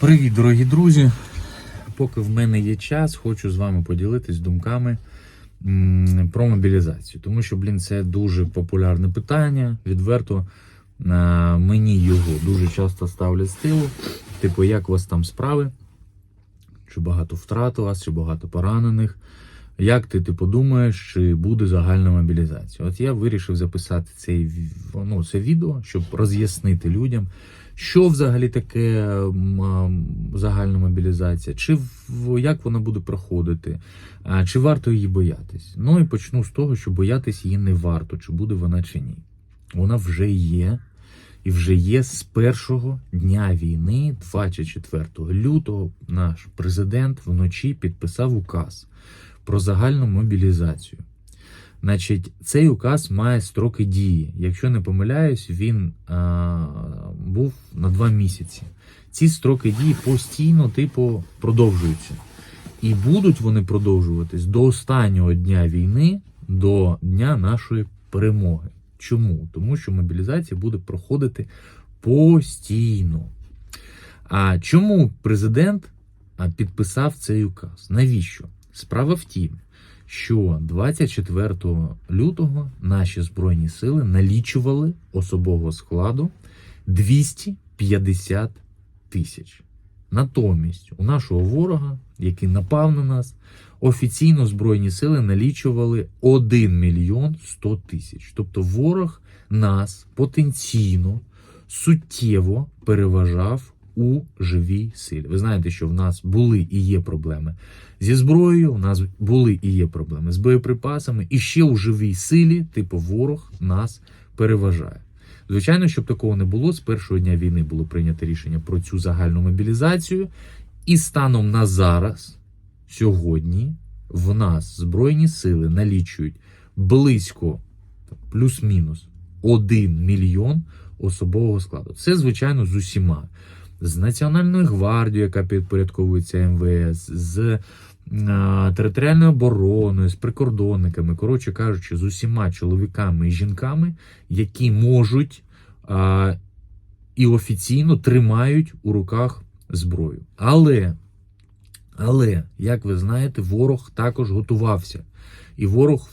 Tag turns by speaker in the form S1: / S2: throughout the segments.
S1: Привіт, дорогі друзі! Поки в мене є час, хочу з вами поділитись думками про мобілізацію. Тому що, блін, це дуже популярне питання. Відверто мені його дуже часто ставлять з тилу. Типу, як у вас там справи? Чи багато втрат у вас, чи багато поранених? Як ти типу, думаєш, чи буде загальна мобілізація? От я вирішив записати цей, ну, це відео, щоб роз'яснити людям, що взагалі таке загальна мобілізація, чи як вона буде проходити, чи варто її боятись. Ну і почну з того, що боятись її не варто, чи буде вона чи ні. Вона вже є. І вже є з першого дня війни, 24 лютого, наш президент вночі підписав указ про загальну мобілізацію. Значить, цей указ має строки дії. Якщо не помиляюсь, він а, був на два місяці. Ці строки дії постійно, типу, продовжуються. І будуть вони продовжуватись до останнього дня війни, до дня нашої перемоги. Чому? Тому що мобілізація буде проходити постійно. А чому президент підписав цей указ? Навіщо? Справа в тім, що 24 лютого наші збройні сили налічували особового складу 250 тисяч. Натомість у нашого ворога, який напав на нас, офіційно збройні сили налічували 1 мільйон 100 тисяч. Тобто ворог нас потенційно суттєво переважав у живій силі. Ви знаєте, що в нас були і є проблеми зі зброєю, у нас були і є проблеми з боєприпасами, і ще у живій силі, типу, ворог нас переважає. Звичайно, щоб такого не було, з першого дня війни було прийнято рішення про цю загальну мобілізацію. І станом на зараз, сьогодні, в нас Збройні сили налічують близько плюс-мінус 1 мільйон особового складу. Це, звичайно, з усіма. З Національною гвардією, яка підпорядковується МВС, з е, територіальною обороною, з прикордонниками, коротше кажучи, з усіма чоловіками і жінками, які можуть а, і офіційно тримають у руках зброю. Але, але, як ви знаєте, ворог також готувався. І ворог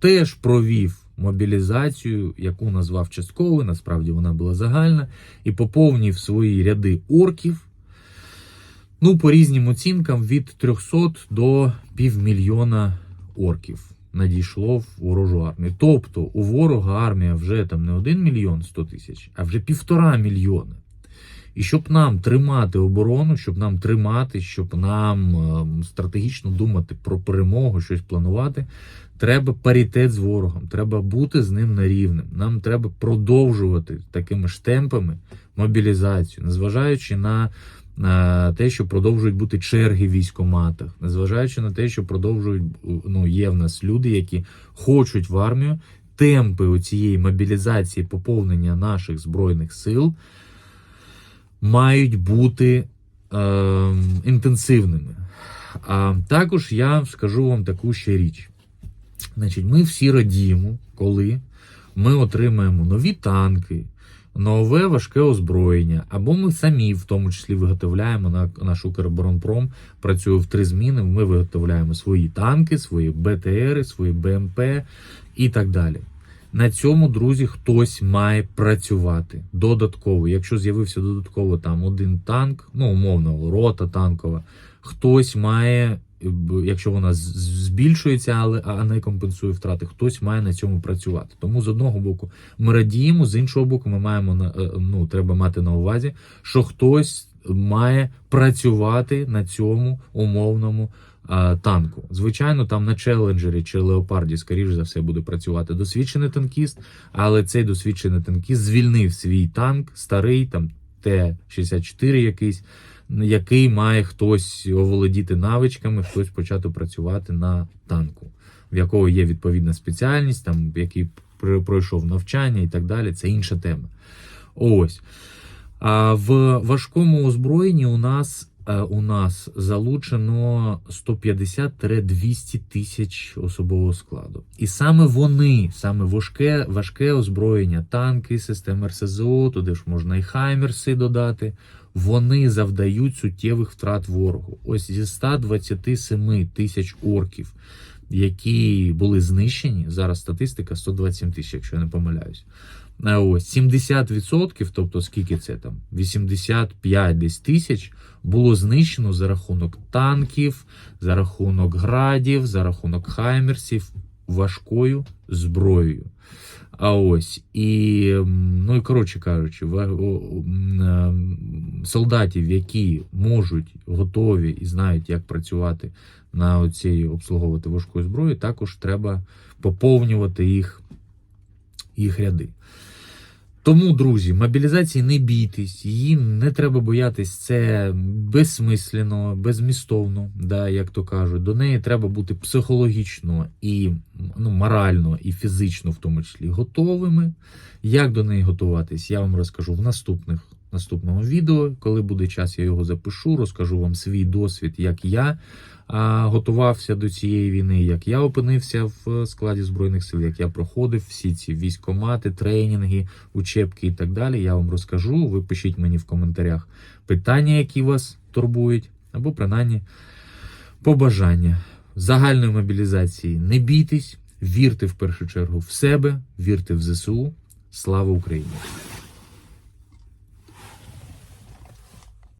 S1: теж провів мобілізацію, яку назвав частковою, насправді вона була загальна, і поповнив свої ряди орків. Ну, по різним оцінкам, від 300 до півмільйона орків надійшло в ворожу армію. Тобто у ворога армія вже там не 1 мільйон 100 тисяч, а вже півтора мільйони. І щоб нам тримати оборону, щоб нам тримати, щоб нам ем, стратегічно думати про перемогу, щось планувати, треба паритет з ворогом, треба бути з ним на рівнем. Нам треба продовжувати такими ж темпами мобілізацію, незважаючи на, на те, що продовжують бути черги в військоматах, незважаючи на те, що продовжують ну, є в нас люди, які хочуть в армію. Темпи цієї мобілізації, поповнення наших збройних сил мають бути е, інтенсивними. А також я скажу вам таку ще річ. Значить, ми всі радіємо, коли ми отримаємо нові танки, нове важке озброєння, або ми самі, в тому числі, виготовляємо на наш Укроборонпром, працює в три зміни. Ми виготовляємо свої танки, свої БТРи, свої БМП і так далі. На цьому, друзі, хтось має працювати додатково. Якщо з'явився додатково там один танк, ну умовно, рота танкова, хтось має, якщо вона збільшується, але а не компенсує втрати, хтось має на цьому працювати. Тому з одного боку ми радіємо, з іншого боку, ми маємо на е, ну треба мати на увазі, що хтось має працювати на цьому умовному а, танку. Звичайно, там на челенджері чи леопарді, скоріш за все, буде працювати досвідчений танкіст, але цей досвідчений танкіст звільнив свій танк, старий там Т-64 якийсь, який має хтось оволодіти навичками, хтось почати працювати на танку, в якого є відповідна спеціальність, там який пройшов навчання і так далі. Це інша тема. Ось. А в важкому озброєнні у нас е, у нас залучено 150-200 тисяч особового складу. І саме вони, саме важке, важке озброєння, танки, системи РСЗО, туди ж можна і Хаймерси додати. вони завдають суттєвих втрат ворогу. Ось зі 127 тисяч орків, які були знищені, зараз статистика 127 тисяч, якщо я не помиляюсь. Ось 70%, тобто скільки це там, 85 десь тисяч, було знищено за рахунок танків, за рахунок градів, за рахунок хаймерсів важкою зброєю. А ось і ну і коротше кажучи, ем, солдатів, які можуть, готові і знають, як працювати на оцій обслуговувати важкою зброєю, також треба поповнювати їх, їх ряди. Тому, друзі, мобілізації не бійтесь, її не треба боятись, це безсмислено, безмістовно, да, як то кажуть. До неї треба бути психологічно і ну, морально, і фізично, в тому числі, готовими. Як до неї готуватись, я вам розкажу в наступних наступному відео. Коли буде час, я його запишу, розкажу вам свій досвід, як я а, готувався до цієї війни, як я опинився в складі збройних сил, як я проходив всі ці військомати, тренінги, учебки і так далі. Я вам розкажу. Ви пишіть мені в коментарях питання, які вас турбують, або принаймні побажання загальної мобілізації. Не бійтесь, вірте в першу чергу в себе, вірте в ЗСУ. Слава Україні!